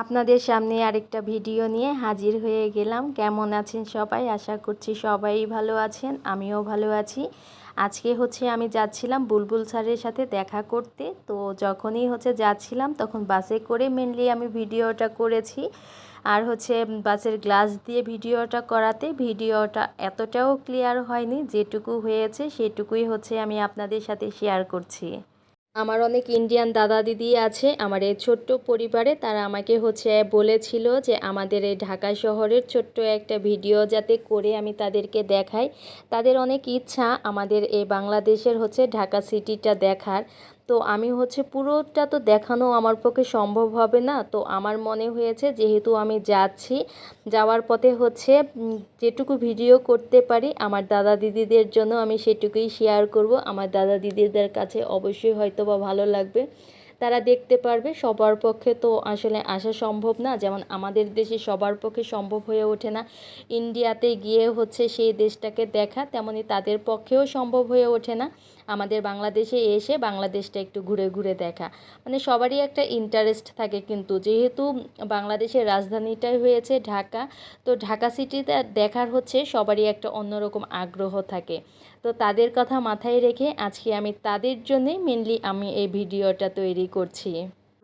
আপনাদের সামনে আরেকটা ভিডিও নিয়ে হাজির হয়ে গেলাম। কেমন আছেন সবাই? আশা করছি সবাই ভালো আছেন, আমিও ভালো আছি। আজকে হচ্ছে আমি যাচ্ছিলাম বুলবুল স্যারের সাথে দেখা করতে। তো যখনই হচ্ছে যাচ্ছিলাম তখন বাসে করে মেনলি আমি ভিডিওটা করেছি। আর হচ্ছে বাসের গ্লাস দিয়ে ভিডিওটা করাতে ভিডিওটা এতটাও ক্লিয়ার হয়নি, যেটুকু হয়েছে সেটুকুই হচ্ছে আমি আপনাদের সাথে শেয়ার করছি। আমার অনেক ইন্ডিয়ান দাদা দিদি আছে, আমার এই ছোট্ট পরিবারে তারা আমাকে হচ্ছে বলেছিল যে আমাদের এই ঢাকা শহরের ছোট্ট একটা ভিডিও যাতে করে আমি তাদেরকে দেখাই। তাদের অনেক ইচ্ছা আমাদের এই বাংলাদেশের হচ্ছে ঢাকা সিটিটা দেখার। তো আমি হচ্ছে পুরোটা তো দেখানো আমার পক্ষে সম্ভব হবে না। তো আমার মনে হয়েছে যেহেতু আমি যাচ্ছি, যাওয়ার পথে হচ্ছে যেটুকু ভিডিও করতে পারি, আমার দাদা দিদিদের জন্য আমি সেটুকুই শেয়ার করব। আমার দাদা দিদিদের কাছে অবশ্যই হয়তো বা ভালো লাগবে। তারা দেখতে পারবে, সবার পক্ষে তো আসলে আসা সম্ভব না। যেমন আমাদের দেশে সবার পক্ষে সম্ভব হয়ে ওঠে না। ইন্ডিয়াতে গিয়ে হচ্ছে সেই দেশটাকে দেখা, তেমনি তাদের পক্ষেও সম্ভব হয়ে ওঠে না। আমাদের বাংলাদেশে এসে বাংলাদেশটা একটু ঘুরে ঘুরে দেখা। মানে সবারই একটা ইন্টারেস্ট থাকে কিন্তু। যেহেতু বাংলাদেশের রাজধানীটাই হয়েছে ঢাকা, তো ঢাকা সিটিতে দেখার হচ্ছে সবারই একটা অন্যরকম আগ্রহ থাকে। তো তাদের কথা মাথায় রেখে আজকে আমি তাদের জন্যে মেনলি আমি এই ভিডিওটা তৈরি করছি।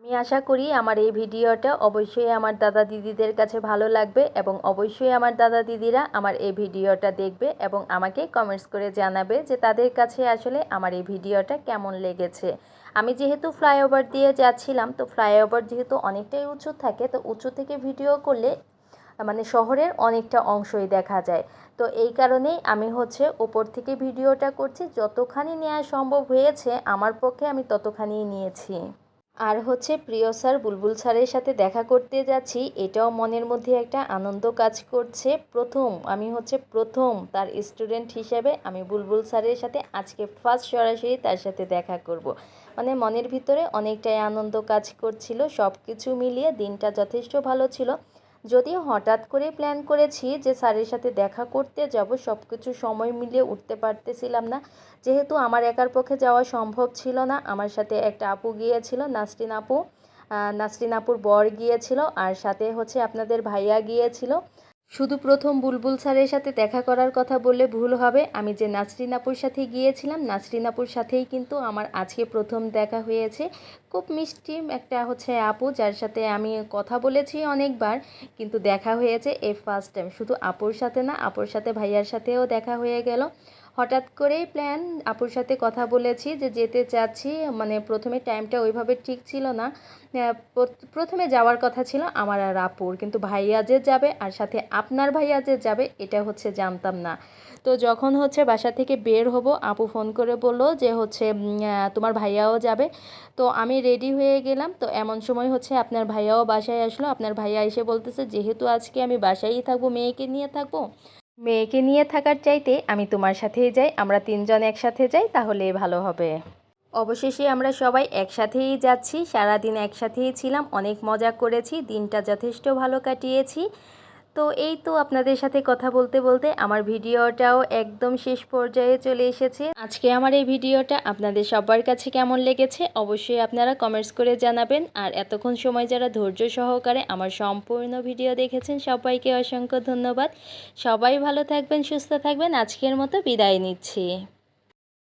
আমি আশা করি আমার এই ভিডিওটা অবশ্যই আমার দাদা দিদিদের কাছে ভালো লাগবে এবং অবশ্যই আমার দাদা দিদিরা আমার এই ভিডিওটা দেখবে এবং আমাকে কমেন্টস করে জানাবে যে তাদের কাছে আসলে আমার এই ভিডিওটা কেমন লেগেছে। আমি যেহেতু ফ্লাইওভার দিয়ে যাচ্ছিলাম, তো ফ্লাইওভার যেহেতু অনেকটাই উঁচু থাকে, তো উঁচু থেকে ভিডিও করলে মানে শহরের অনেকটা অংশই দেখা যায়। তো এই কারণেই আমি হচ্ছে ওপর থেকে ভিডিওটা করছি, যতখানি নেওয়া সম্ভব হয়েছে আমার পক্ষে আমি ততখানিই নিয়েছি। আর হচ্ছে প্রিয় স্যার, বুলবুল স্যারের সাথে দেখা করতে যাচ্ছি। এটাও মনের মধ্যে একটা আনন্দ কাজ করছে। প্রথম, আমি হচ্ছে প্রথম তার স্টুডেন্ট হিসেবে আমি বুলবুল স্যারের সাথে আজকে ফার্স্ট সরাসরি তার সাথে দেখা করব। মানে মনের ভিতরে অনেকটাই আনন্দ কাজ করছিল সব কিছু মিলিয়ে দিনটা যথেষ্ট ভালো ছিল। যদিও হঠাৎ করে প্ল্যান করেছি যে স্যারের সাথে দেখা করতে যাব সব কিছু সময় মিলিয়ে উঠতে পারতেছিলাম না। যেহেতু আমার একার পক্ষে যাওয়া সম্ভব ছিল না, আমার সাথে একটা আপু গিয়েছিল, নাসরিন আপু। নাসরিন আপুর বর গিয়েছিল, আর সাথে হচ্ছে আপনাদের ভাইয়া গিয়েছিল। শুধু প্রথম বুলবুল স্যারের সাথে দেখা করার কথা বললে ভুল হবে। আমি যে নাসরিন আপুর সাথে গিয়েছিলাম নাসরিন আপুর সাথেই কিন্তু আমার আজকে প্রথম দেখা হয়েছে। খুব মিষ্টি একটা হচ্ছে আপু, যার সাথে আমি কথা বলেছি অনেকবার, কিন্তু দেখা হয়েছে এ ফার্স্ট টাইম শুধু আপুর সাথে না, আপুর সাথে ভাইয়ার সাথেও দেখা হয়ে গেল। হঠাৎ করেই প্ল্যান আপুর সাথে কথা বলেছি যে যেতে চাচ্ছি মানে প্রথমে টাইমটা ওইভাবে ঠিক ছিল না। প্রথমে যাওয়ার কথা ছিল আমার আর আপুর, কিন্তু ভাইয়া যে যাবে আর সাথে আপনার ভাইয়া যে যাবে, এটা হচ্ছে জানতাম না। তো যখন হচ্ছে বাসা থেকে বের হব, আপু ফোন করে বলল যে হচ্ছে তোমার ভাইয়াও যাবে। তো আমি রেডি হয়ে গেলাম। তো এমন সময় হচ্ছে আপনার ভাইয়াও বাসায় আসলো। আপনার ভাইয়া এসে বলতেছে, যেহেতু আজকে আমি বাসায়ই থাকব, মেয়েকে নিয়ে থাকব মেয়েকে নিয়ে থাকার চাইতে আমি তোমার সাথেই যাই, আমরা তিনজন একসাথে যাই, তাহলে ভালো হবে। অবশেষে আমরা সবাই একসাথেই যাচ্ছি, সারাদিন একসাথেই ছিলাম, অনেক মজা করেছি, দিনটা যথেষ্ট ভালো কাটিয়েছি। তো এই তো আপনাদের সাথে কথা বলতে বলতে আমার ভিডিওটাও একদম শেষ পর্যায়ে চলে এসেছে। আজকে আমার এই ভিডিওটা আপনাদের সবার কাছে কেমন লেগেছে অবশ্যই আপনারা কমেন্টস করে জানাবেন। আর এতক্ষণ সময় যারা ধৈর্য সহকারে আমার সম্পূর্ণ ভিডিও দেখেছেন, সবাইকে অসংখ্য ধন্যবাদ। সবাই ভালো থাকবেন, সুস্থ থাকবেন। আজকের মতো বিদায় নিচ্ছি।